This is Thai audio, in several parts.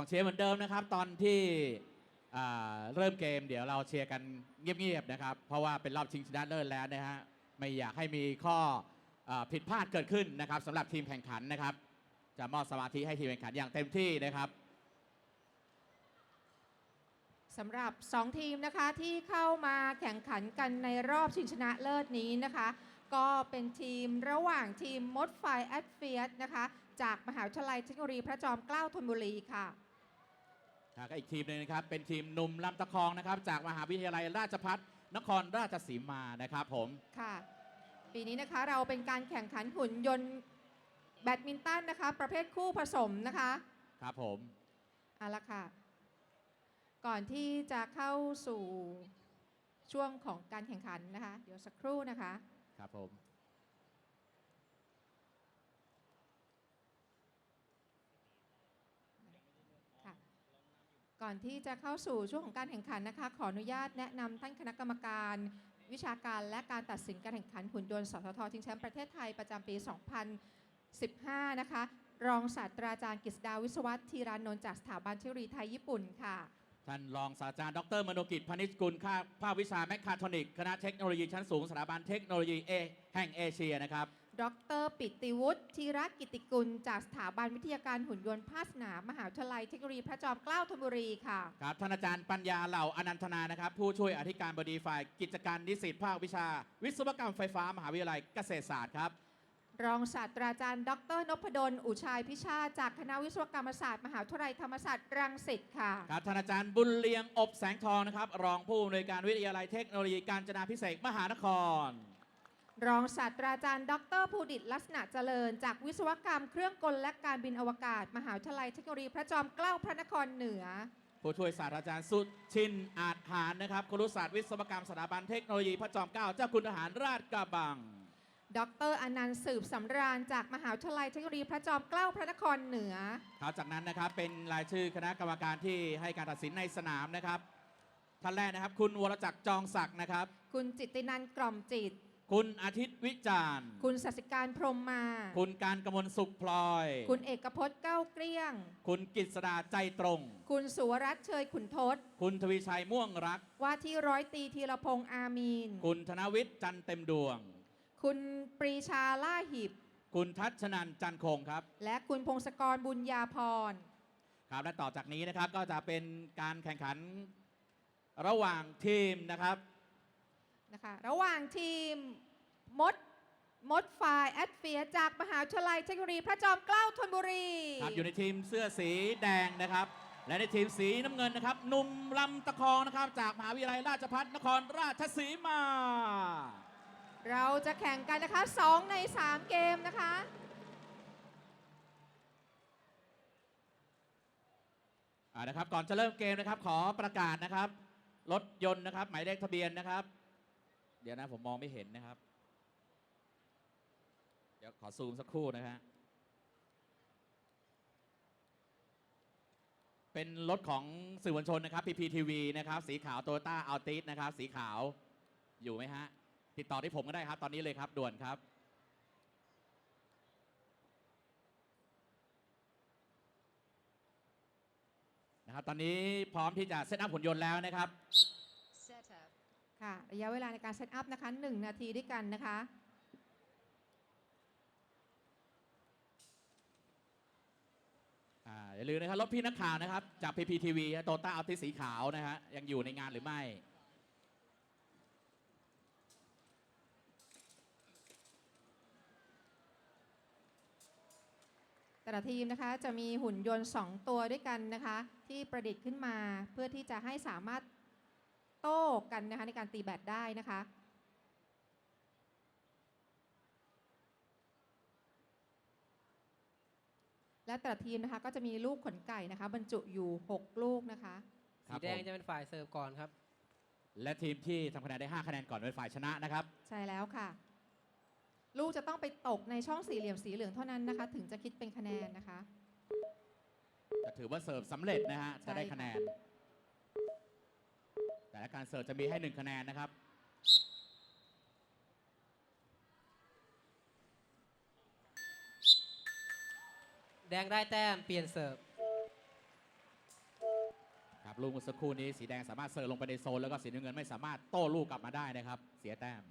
ของเชียร์เหมือนเดิมนะครับ ตอนที่เริ่มเกมเดี๋ยวเราเชียร์กันเงียบๆนะครับ เพราะว่าเป็นรอบชิงชนะเลิศแล้วนะฮะไม่อยากให้มีข้อผิดพลาดเกิดขึ้นนะครับสำหรับทีมแข่งขันนะครับ จะมอบสมาธิให้ทีมแข่งขันอย่างเต็มที่นะครับสำหรับ 2 ทีมนะคะที่เข้ามาแข่งขันกันในรอบชิงชนะเลิศนี้นะคะ ก็เป็นทีมระหว่างทีมมดไฟแอดเฟียสนะคะ จากมหาวิทยาลัยเทคโนโลยีพระจอมเกล้าธนบุรีค่ะ ก็อีกทีมหนึงนะครับ เป็นทีมหนุ่มลำตะคองนะครับ จากมหาวิทยาลัยราชพัฒนครราชสีมานะครับผมค่ะ ปีนี้นะคะเราเป็นการแข่งขันหุ่นยนต์แบดมินตันนะคะ ประเภทคู่ผสมนะคะครับผมเอาละค่ะ ก่อนที่จะเข้าสู่ช่วงของการแข่งขันนะคะ เดี๋ยวสักครู่นะคะ ครับผม ก่อนที่จะเข้าสู่ช่วงของการแข่งขันนะคะ ขออนุญาตแนะนำท่านคณะกรรมการ วิชาการและการตัดสินการแข่งขันหุ่นยนต์สททชิงแชมป์ประเทศไทยประจำปี 2015 นะคะ รองศาสตราจารย์กฤษดาวิศวัตธีรานนท์จากสถาบันเทคโนโลยีไทยญี่ปุ่นค่ะ ท่านรองศาสตราจารย์ดรมโนกิจพนิชกุลข้าภาควิชาแมคคาทรอนิกคณะเทคโนโลยีชั้นสูงสถาบันเทคโนโลยีเอแห่งเอเชียนะครับ ดร ปิติวุฒิธีรกิติกุล จากสถาบันวิทยาการหุ่นยนต์ภาคสนามมหาวิทยาลัยเทคโนโลยีพระจอมเกล้าธนบุรีค่ะ ครับท่านอาจารย์ปัญญาเหล่าอนันทนานะครับ ผู้ช่วยอธิการบดีฝ่ายกิจการนิสิตภาควิชา วิศวกรรมไฟฟ้ามหาวิทยาลัยเกษตรศาสตร์ครับ รองศาสตราจารย์ ดรนพดล อุชัยพิชาติจากคณะวิศวกรรมศาสตร์ มหาวิทยาลัยธรรมศาสตร์รังสิตค่ะ ครับท่านอาจารย์บุญเลียงอบแสงทองนะครับ รองผู้อำนวยการวิทยาลัยเทคโนโลยีการจนาพิเศษกมหานคร รองศาสตราจารย์ ดรภูดิตลักษณะเจริญ จากวิศวกรรมเครื่องกลและการบินอวกาศ มหาวิทยาลัยเทคโนโลยีพระจอมเกล้าพระนครเหนือ ผู้ช่วยศาสตราจารย์สุชินอาจหารนะครับครุศาสตร์วิศวกรรมสถาบันเทคโนโลยีพระจอมเกล้าเจ้าคุณทหารราชกระบัง ดรอนันต์สืบสำราญ จากมหาวิทยาลัยเทคโนโลยีพระจอมเกล้าพระนครเหนือ ครับจากนั้นนะครับเป็นรายชื่อคณะกรรมการที่ให้การตัดสินในสนามนะครับท่านแรกนะครับ คุณวรจักรจองศักดิ์นะครับ คุณจิตตินันท์กล่อมจิต คุณอาทิตย์วิจารณ์ คุณสัสิการพรหมมา คุณการกมลสุขพลอย คุณเอกพจน์เก้าเกลี้ยง คุณกิษดาใจตรง คุณสุวรัตน์เชยขุนทศ คุณทวีชัยม่วงรัก ว่าที่ร้อยตรีธีรพงษ์อามีน คุณธนวิทย์จันเต็มดวง คุณปรีชาล่าหิบ คุณทัชนันจันคงครับ และคุณพงศกรบุญญาพร ครับและต่อจากนี้นะครับก็จะเป็นการแข่งขันระหว่างทีมนะครับ นะคะระหว่างทีมมดมดไฟแอดเฟียจากมหาวิทยาลัยเทคโนโลยีพระจอมเกล้าธนบุรีครับอยู่ในทีมเสื้อสีแดงนะครับ และในทีมสีน้ำเงินนะครับหนุ่มลำตะคองนะครับ จากมหาวิทยาลัยราชภัฏนครราชสีมา เราจะแข่งกันนะคะ 2 ใน 3 เกมนะคะ อ่านะครับก่อนจะเริ่มเกมนะครับ ขอประกาศนะครับ รถยนต์นะครับ หมายเลขทะเบียนนะครับเดี๋ยวนะผมมองไม่เห็นนะครับ เดี๋ยวขอซูมสักครู่นะฮะเป็นรถของสื่อมวลชนนะครับ PPTV นะครับ สีขาวโตโยต้าอัลติสนะครับ สีขาวอยู่ไหมฮะ ติดต่อที่ผมก็ได้ครับ ตอนนี้เลยครับด่วนครับ นะครับ ตอนนี้พร้อมที่จะเซตอัพหุ่นยนต์แล้วนะครับ ค่ะระยะเวลาในการเซตอัพนะคะ1นาทีด้วยกันนะคะอ่าอย่าลืมนะครับรถพี่นักข่าวนะครับ จาก PPTV โตต้าอัลติสีขาวนะฮะยังอยู่ในงานหรือไม่ แต่ละทีมนะคะจะมีหุ่นยนต์ 2 ตัวด้วยกันนะคะ ที่ประดิษฐ์ขึ้นมาเพื่อที่จะให้สามารถโต้กันนะคะในการตีแบตได้นะคะและแต่ละทีมนะคะก็จะมีลูกขนไก่นะคะ บรรจุอยู่ 6 ลูกนะคะครัสีบแดงผมจะเป็นฝ่ายเสิร์ฟก่อนครับ และทีมที่ทำคะแนนได้ 5 คะแนนก่อนเป็นฝ่ายชนะนะครับ ใช่แล้วค่ะ ลูกจะต้องไปตกในช่องสี่เหลี่ยมสีเหลืองเท่านั้นนะคะ ถึงจะคิดเป็นคะแนนนะคะ จะถือว่าเสิร์ฟสำเร็จนะฮะ ใช่ จะได้ค่ะคะแนน แต่ละการเสิร์ฟจะมีให้ 1 คะแนนนะครับ แดงได้แต้มเปลี่ยนเสิร์ฟลูกเมื่อสักครู่นี้สีแดงสามารถเสิร์ฟลงไปในโซนแล้วก็สีน้ำเงินไม่สามารถโต้ลูกกลับมาได้นะครับ เสียแต้ม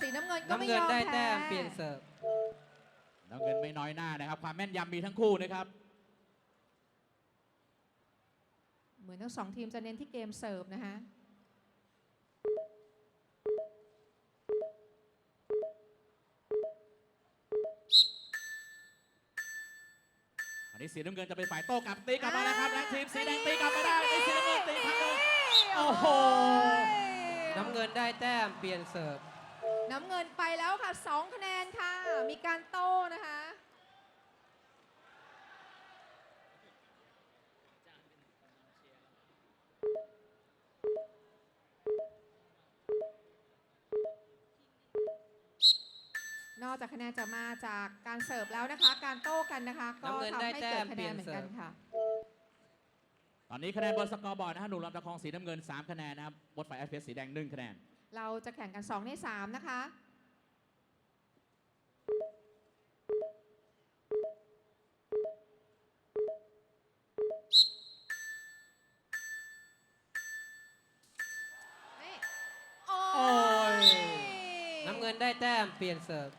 สีน้ำเงินก็ไม่น้ำเงิยนอมได้แพ้แต้มเปลี่ยนเสิร์ฟน้ำเงินไม่น้อยหน้านะครับ ความแม่นยำมีทั้งคู่นะครับ เหมือนทั้งสองทีมจะเน้นที่เกมเสิร์ฟนะคะ อันนี้สีน้ำเงินจะเป็นฝ่ายโต้กลับตีกลับมาแล้วครับและทีมสีแดงตีกลับมาได้ไอ้สีน้ำเงินตีครั้งหนึงโอ้โห น้ำเงินได้แต้มเปลี่ยนเสิร์ฟ น้ำเงินไปแล้วค่ะ 2 คะแนนค่ะ มีการโต้นะคะ นอกจากคะแนนจะมาจากการเสิร์ฟแล้วนะคะ การโต้กันนะคะ ก็น้ำเงินทำได้ให้เกิดมคะเปแนลี่ยนนเหมือนเสิกัร์นฟค่ะ ตอนนี้คะแนนบนสกอร์บอร์ดนะฮะหนุ่มลำตะคองสีน้ำเงิน 3 คะแนนนะครับบดฝ่ายแอสเพสสีแดง 1 คะแนน เราจะแข่งกัน 2 ใน 3 นะคะ นี่ โอ้โอ้ย น้ำเงินได้แต้มเปลี่ยนเสิร์ฟ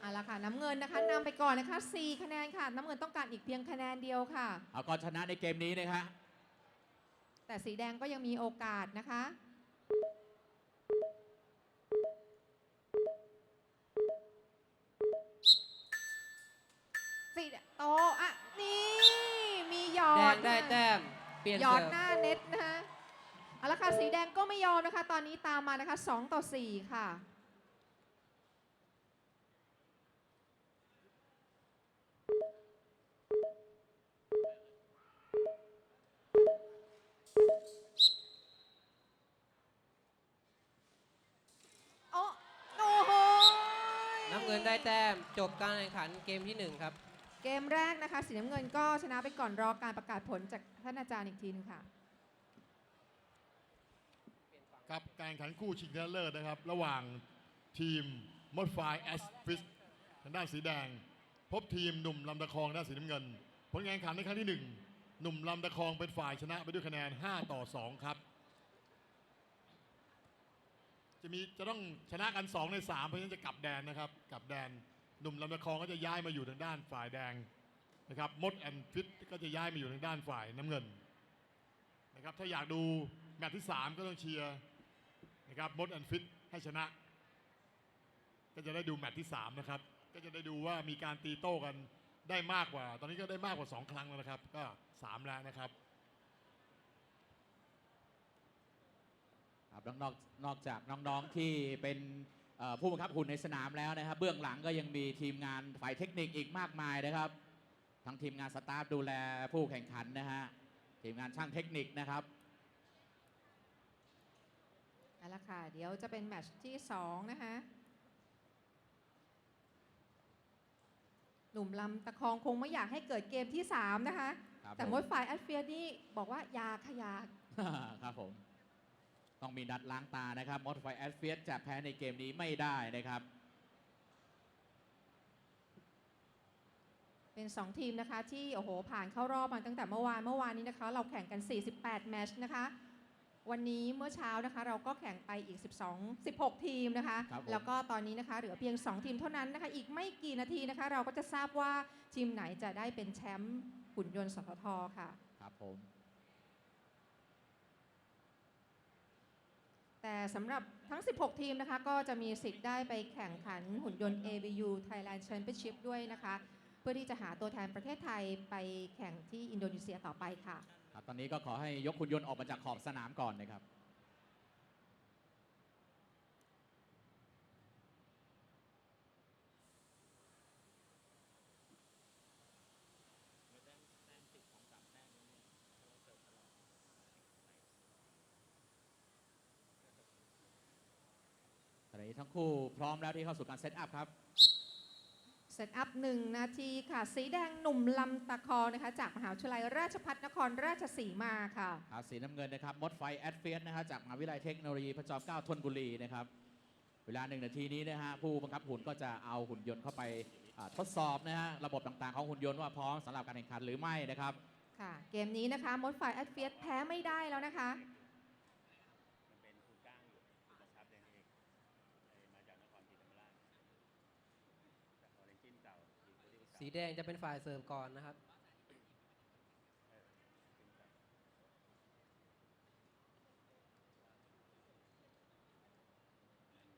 เอาละค่ะ น้ำเงินนะคะนำไปก่อนนะคะ 4 คะแนนค่ะ น้ำเงินต้องการอีกเพียงคะแนนเดียวค่ะ เอาก็ชนะในเกมนี้นะฮะ แต่สีแดงก็ยังมีโอกาสนะคะ ลี่ยนหยอเสิดร์ฟ หน้าเน็ตนะคะเอาละค่ะสีแดงก็ไม่ยอมนะคะ ตอนนี้ตามมานะคะ2ต่อ4ค่ะ โอ้โอ้โห น้ำเงินได้แต้มจบการแข่งขันเกมที่หนึ่งครับเกมแรกนะคะสีน้ำเงินก็ชนะไปก่อนรอการประกาศผลจากท่านอาจารย์อีกทีหนึงค่ะ ครับการแข่งขันคู่ชิงชนะเลิศนะครับ ระหว่างทีมมดไฟแอสฟิสทางด้านสีแดง พบทีมหนุ่มลำตะคองด้านสีน้ำเงิน ผลการแข่งขันในครั้งที่ 1 หนุ่มลำตะคองเป็นฝ่ายชนะไปด้วยคะแนน 5 ต่อ 2 ครับ จะมีจะต้องชนะกัน 2 ใน 3 เพราะฉะนั้นจะกลับแดนนะครับกลับแดน หนุ่มลำตะคองก็จะย้ายมาอยู่ทางด้านฝ่ายแดงนะครับมดแอนฟิตก็จะย้ายมาอยู่ทางด้านฝ่ายน้ำเงินนะครับถ้าอยากดูแมตช์ที่ 3 ก็ต้องเชียร์นะครับมดแอนฟิตให้ชนะ ก็จะได้ดูแมตช์ที่ 3 นะครับ ก็จะได้ดูว่ามีการตีโต้กันได้มากกว่า ตอนนี้ก็ได้มากกว่า 2 ครั้งแล้วนะครับ ก็ 3 แล้วนะครับครับนอกนอกจากน้องๆที่เป็น ผู้บังคับหุ่นในสนามแล้วนะครับ เบื้องหลังก็ยังมีทีมงานฝ่ายเทคนิคอีกมากมายนะครับทั้งทีมงานสตาฟดูแลผู้แข่งขันนะฮะทีมงานช่างเทคนิคนะครับเอาละค่ะ เดี๋ยวจะเป็นแมตช์ที่ 2 นะคะ หนุ่มลำตะคองคงไม่อยากให้เกิดเกมที่ 3 นะคะครับแต่ผมมดฝ่ายแอดเฟียนี่บอกว่ายาขยาครับผม ต้องมีนัดล้างตานะครับมอสไฟแอสเฟียสจะแพ้ในเกมนี้ไม่ได้นะครับ เป็น 2 ทีมนะคะที่โอ้โหผ่านเข้ารอบมาตั้งแต่เมื่อวานเมื่อวานนี้นะคะ เราแข่งกัน 48 แมตช์นะคะวันนี้เมื่อเช้านะคะ เราก็แข่งไปอีก 12 16 ทีมนะคะครับผมแล้วก็ตอนนี้นะคะเหลือเพียง 2 ทีมเท่านั้นนะคะ อีกไม่กี่นาทีนะคะ เราก็จะทราบว่าทีมไหนจะได้เป็นแชมป์หุ่นยนต์สททค่ะ ครับผม แต่สำหรับทั้ง 16 ทีมนะคะ ก็จะมีสิทธิ์ได้ไปแข่งขันหุ่นยนต์ ABU Thailand Championship ด้วยนะคะ เพื่อที่จะหาตัวแทนประเทศไทยไปแข่งที่อินโดนีเซียต่อไปค่ะ ครับตอนนี้ก็ขอให้ยกคุณยนต์ออกมาจากขอบสนามก่อนนะครับ ทั้งคู่พร้อมแล้วที่เข้าสู่การเซตอัพครับเซตอัพหนึ่งนาทีค่ะ สีแดงหนุ่มลำตะคองนะคะ จากมหาวิทยาลัยราชภัฏนครราชสีมาค่ะอาสีน้ำเงินนะครับมดไฟแอดเฟียสนะฮะจากมหาวิทยาลัยเทคโนโลยีพระจอมเกล้าธนบุรีนะครับเวลาหนึ่งนาทีนี้นะฮะผู้บังคับหุ่นก็จะเอาหุ่นยนต์เข้าไปอ่าทดสอบนะฮะระบบต่างๆของหุ่นยนต์ว่าพร้อมสำหรับการแข่งขันหรือไม่นะครับค่ะเกมนี้นะคะมดฝ่ายแอดเฟียสแพ้ไม่ได้แล้วนะคะ มันเป็นคุณก้างอยู่คุณประชับเดนเองเอ่อมาจากนครศรีธรรมราชจากออเรนจินเก่าทีมผู้ที่ปรึกษา สีแดงจะเป็นฝ่ายเสิร์ฟก่อนนะครับ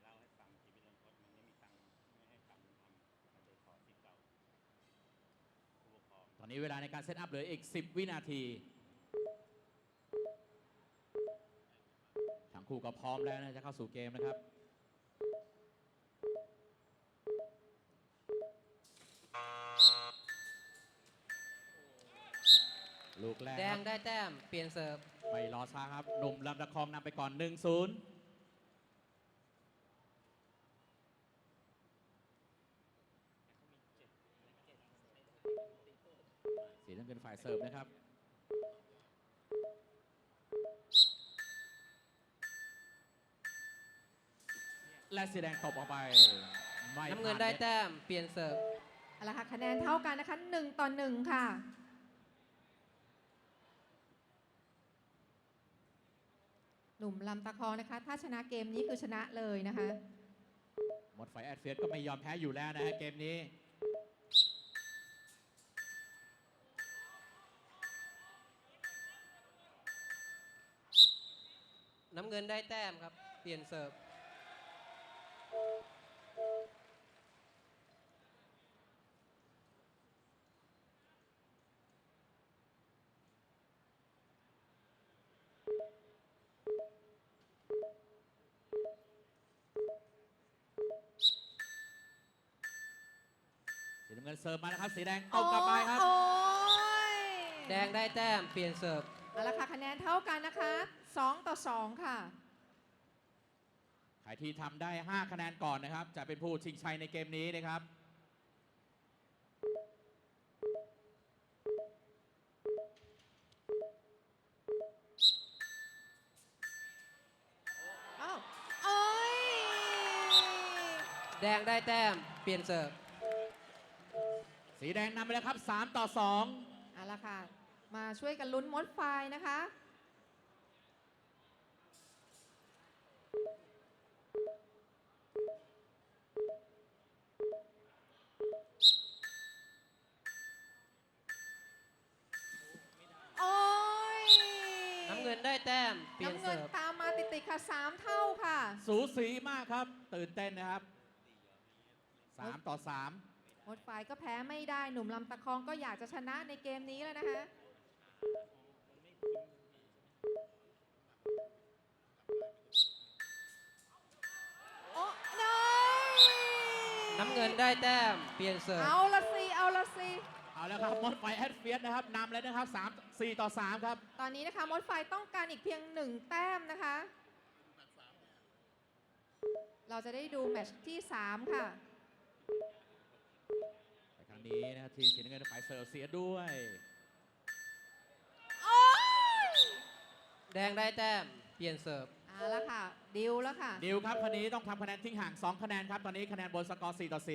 เล่าให้ฟังชีวิตรันทดมันไม่มีตังค์ไม่ให้ตังค์ทำมันเลยขอสิทธิ์เก่าผู้ปกครองตอนนี้เวลาในการเซตอัพเหลืออีก 10 วินาทีทั้งคู่ก็พร้อมแล้วนะจะเข้าสู่เกมนะครับ ลูกแรกแดคงรับได้แต้มเปลี่ยนเสิร์ฟไม่รอช้าครับหนุ่มลำตะคองนำไปก่อน 1-0สีน้ำเงินฝ่ายเสิร์ฟนะครับ และสีแดงตบออกไปไม่น้ำเงินผ่าได้น็ตแต้มเปลี่ยนเสิร์ฟเอาละค่ะคะแนนเท่ากันนะคะ1ต่อ1ค่ะ หนุ่มลำตะคองนะคะ ถ้าชนะเกมนี้คือชนะเลยนะคะ หมดไฟแอดเฟียสก็ไม่ยอมแพ้อยู่แล้วนะฮะเกมนี้ น้ำเงินได้แต้มครับ เปลี่ยนเสิร์ฟ น้ำเงินเสิร์ฟมาแล้วครับสีแดงตบกลับไปครับ โอ้ยแดงได้แต้มเปลี่ยนเสิร์ฟเอาละค่ะคะแนนเท่ากันนะคะ2ต่อ2ค่ะ ใครที่ทำได้ 5 คะแนนก่อนนะครับ จะเป็นผู้ชิงชัยในเกมนี้นะครับ อ้าว โอ้ย แดงได้แต้มเปลี่ยนเสิร์ฟ สีแดงนำไปแล้วครับ 3 ต่อเอาละค่ะ มาช่วยกันลุ้นมดไฟนะคะ โอ้ยน้ำเงินได้แต้ม เปลี่ยนน้ำเงิเสินร์ฟตามมาติดๆค่ะ 3 เท่าค่ะ2สูสีมากครับ ตื่นเต้นนะครับ 3 ต่อ 3 มดไฟก็แพ้ไม่ได้หนุ่มลำตะคองก็อยากจะชนะในเกมนี้แล้วนะคะโอ้นน้ำเงินได้แต้มเปลี่ยนเสิร์ฟเอาละสิเอาละสิเอาแล้วครับมดไฟแอดเฟียสนะครับนำแล้วนะครับ3 4ต่อ3ครับ ตอนนี้นะคะมดไฟต้องการอีกเพียงหนึ่งแต้มนะคะ เราจะได้ดูแมตช์ที่ 3 ค่ะแต่ครั้ง นี้นะครับทีมสีน้ำเงินฝ่ายเสิร์ฟเสียด้วย โอ้ยแดงได้แต้ม เปลี่ยนเสิร์ฟ เอาละค่ะ ดิวแล้วค่ะ ดิวครับคันนี้ต้องทำคะแนนทิ้งห่าง 2 คะแนนครับ ตอนนี้คะแนนบนสกอร์ 4 ต่อ 4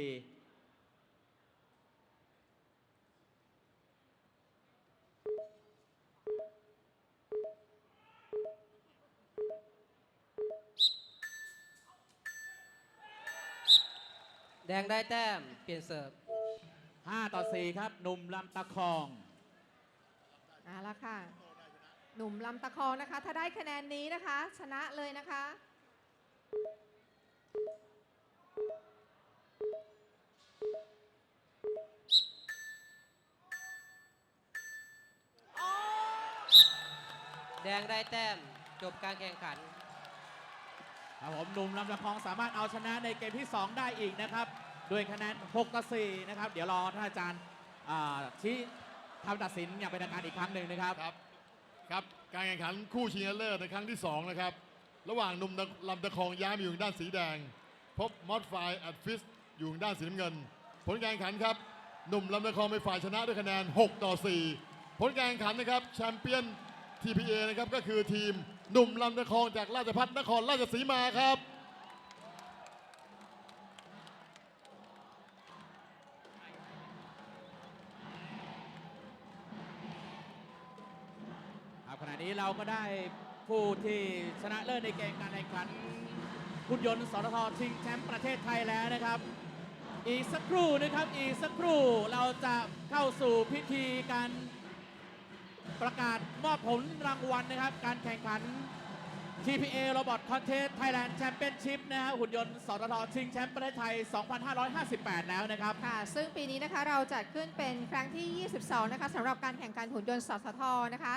แดงได้แต้ม เปลี่ยนเสิร์ฟ 5 ต่อ 4 ครับ หนุ่มลำตะคอง เอาละค่ะ หนุ่มลำตะคองนะคะ ถ้าได้คะแนนนี้นะคะ ชนะเลยนะคะโอ้แดงได้แต้มจบการแข่งขัน ครับผมหนุ่มลำตะคองสามารถเอาชนะในเกมที่ 2 ได้อีกนะครับ ด้วยคะแนน 6 ต่อ 4 นะครับ เดี๋ยวรอท่านอาจารย์อ่าชี้คำตัดสินอย่างเป็นทางการอีกครั้งหนึ่งนะครับ ครับครับการแข่งขันคู่ชิงชนะเลิศในครั้งที่ 2 นะครับ ระหว่างหนุ่มลำตะคองย้ายมาอยู่ทางด้านสีแดง พบมอดไฟแอดฟิสอยู่ทางด้านสีน้ำเงิน ผลการแข่งขันครับหนุ่มลำนครเป็นฝ่ายชนะด้วยคะแนน 6 ต่อ 4 ผลการแข่งขันนะครับแชมเปี้ยน TPA นะครับก็คือทีมหนุ่มลำนครจากราชพัฒนครราชสีมาครับ นี้เราก็ได้ผู้ที่ชนะเลิศในเกมการแข่งขันหุ่นยนต์สททชิงแชมป์ประเทศไทยแล้วนะครับ อีกสักครู่นะครับอีกสักครู่เราจะเข้าสู่พิธีการประกาศมอบผลรางวัลนะครับ การแข่งขัน TPA Robot Contest Thailand Championship นะฮะหุ่นยนต์สททชิงแชมป์ประเทศไทย 2558 แล้วนะครับ ค่ะซึ่งปีนี้นะคะเราจัดขึ้นเป็นครั้งที่ 22 นะคะสำหรับการแข่งขันหุ่นยนต์สสทนะคะ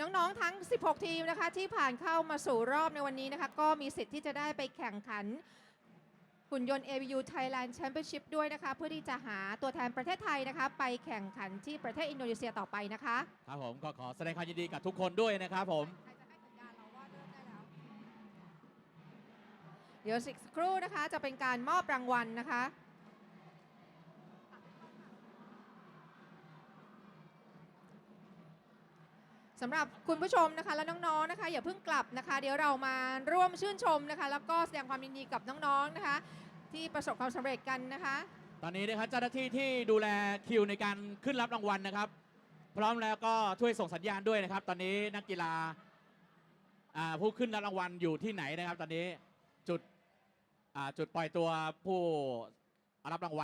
น้องๆ ทั้ง 16 ทีมนะคะ ที่ผ่านเข้ามาสู่รอบในวันนี้นะคะ ก็มีสิทธิ์ที่จะได้ไปแข่งขันหุ่นยนต์ AVU Thailand Championship ด้วยนะคะ เพื่อที่จะหาตัวแทนประเทศไทยนะคะ ไปแข่งขันที่ประเทศอินโดนีเซียต่อไปนะคะครับผมก็ขอแสดงความยินดีกับทุกคนด้วยนะครับผมเดี๋ยวสักครู่นะคะจะเป็นการมอบรางวัลนะคะ สำหรับคุณผู้ชมนะคะและน้องๆนะคะ อย่าเพิ่งกลับนะคะ เดี๋ยวเรามาร่วมชื่นชมนะคะ แล้วก็แสดงความยินดีกับน้องๆนะคะ ที่ประสบความสำเร็จกันนะคะ ตอนนี้นะครับเจ้าหน้าที่ที่ดูแลคิวในการขึ้นรับรางวัลนะครับ พร้อมแล้วก็ช่วยส่งสัญญาณด้วยนะครับ ตอนนี้นักกีฬาอ่าผู้ขึ้นรับรางวัลอยู่ที่ไหนนะครับ ตอนนี้จุดอ่าจุดปล่อยตัวผู้รับรางวัล